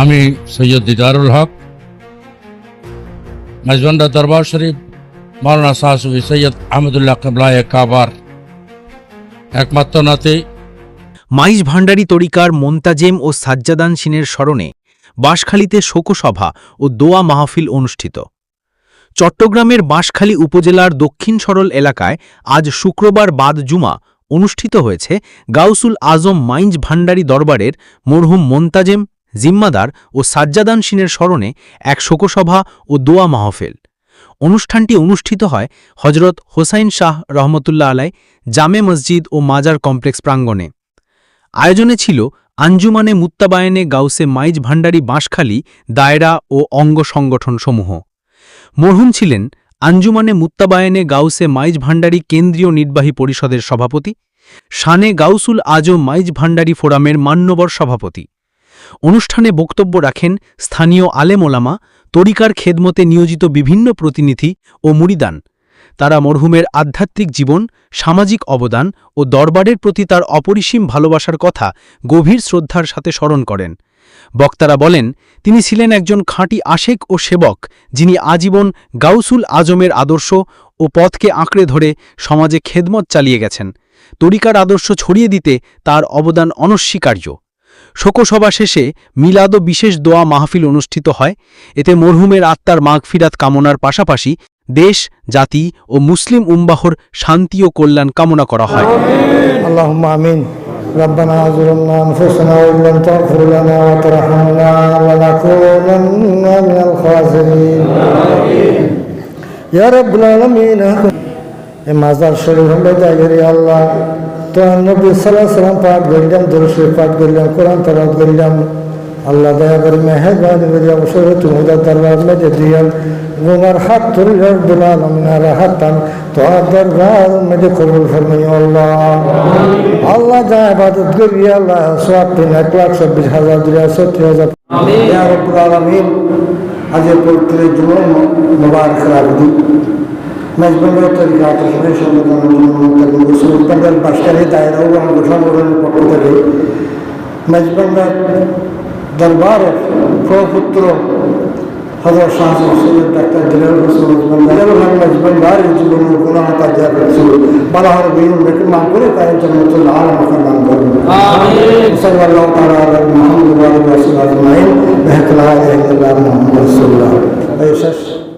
আমি সৈয়দ দিদারুল হক, মেজবান্ডা দরবার শরীফ মৌলানা শাহসুফি সৈয়দ আহমদুল্লাহ কেবলায় কাবার একমাত্র নাতি। মাইজ ভান্ডারী তরিকার মোন্তাজেম ও সাজ্জাদান সিনের স্মরণে বাঁশখালীতে শোকসভা ও দোয়া মাহফিল অনুষ্ঠিত। চট্টগ্রামের বাঁশখালী উপজেলার দক্ষিণ সরল এলাকায় আজ শুক্রবার বাদ জুমা অনুষ্ঠিত হয়েছে গাউসুল আজম মাইঞ্জ ভান্ডারী দরবারের মরহুম মোন্তাজেম জিম্মাদার ও সাজ্জাদান সিনের স্মরণে এক শোকসভা ও দোয়া মাহফেল। অনুষ্ঠানটি অনুষ্ঠিত হয় হজরত হোসাইন শাহ রহমতুল্লাহ আলাই জামে মসজিদ ও মাজার কমপ্লেক্স প্রাঙ্গণে। আয়োজনে ছিল আঞ্জুমানে মুত্তাবায়নে গাউসে মাইজ ভান্ডারী বাঁশখালী, দায়রা ও অঙ্গ সংগঠন সমূহ মরহুম ছিলেন আঞ্জুমানে মুত্তাবায়নে গাউসে মাইজ ভান্ডারী কেন্দ্রীয় নির্বাহী পরিষদের সভাপতি, শানে গাউসুল আজম মাইজ ভান্ডারী ফোরামের মান্যবর সভাপতি। অনুষ্ঠানে বক্তব্য রাখেন স্থানীয় আলেম ওলামা, তরিকার খেদমতে নিয়োজিত বিভিন্ন প্রতিনিধি ও মুরিদান। তারা মরহুমের আধ্যাত্মিক জীবন, সামাজিক অবদান ও দরবারের প্রতি তার অপরিসীম ভালোবাসার কথা গভীর শ্রদ্ধার সাথে স্মরণ করেন। বক্তারা বলেন, তিনি ছিলেন একজন খাঁটি আশেক ও সেবক, যিনি আজীবন গাউসুল আজমের আদর্শ ও পথকে আঁকড়ে ধরে সমাজে খেদমত চালিয়ে গেছেন। তরিকার আদর্শ ছড়িয়ে দিতে তার অবদান অনস্বীকার্য। শোকসভা শেষে মিলাদ ও বিশেষ দোয়া মাহফিল অনুষ্ঠিত হয় এতে মরহুমের আত্মার মাগফিরাত কামনার পাশাপাশি দেশ জাতি ও মুসলিম উম্বাহর শান্তি ও কল্যাণ কামনা করা হয় اللهم امين ربنا ظلمنا انفسنا وان لم تغفر لنا وترحمنا لنكونن من الخاسرين يا رب العالمين এই মাজার শরীফ আমরা জায়গারি আল্লাহ তো নবী সাল্লাহ সাল্লাম পাঠ করিলাম দরশে পাঠ করিলাম কোরআন তালাত করিলাম আল্লাহ দয়া করে মেহরবানি করি অবসর তুমি দরবার মেজে দিয়াল গুনার হাত তুলিলাম দুলাল আমিনার হাতান তোমার দরবার মেজে কবুল ফরমাই আল্লাহ। আল্লাহ যা ইবাদত করি আল্লাহ সব তিন এক লাখ চব্বিশ হাজার দুই হাজার। সত্তর হাজার আলামিন আজ পবিত্র জুমা মুবারক রাখদি মেজবান্ডার তরিকা আত্মসমের সংগঠন বাসকারী দায়রাও আমাদের সংগঠনের পক্ষ থেকে মেজবান্ডার দরবারের প্রপুত্র হজরত শাহ সৈয়দ ডাক্তার দিলার হোসেন মেজবান্ডার মেজবান্ডার জীবনের কোনো হাতা দেওয়া করছিল বালাহর বিন রেখে মাফ করে তাই জন্য চলে আলম নাম করুন সাল্লাল্লাহু তাআলা আলা মুহাম্মদ ওয়া আলিহি ওয়া সাল্লাম আজমাইন বিহক লা ইলাহা ইল্লাল্লাহ মুহাম্মাদুর রাসূলুল্লাহ এই শেষ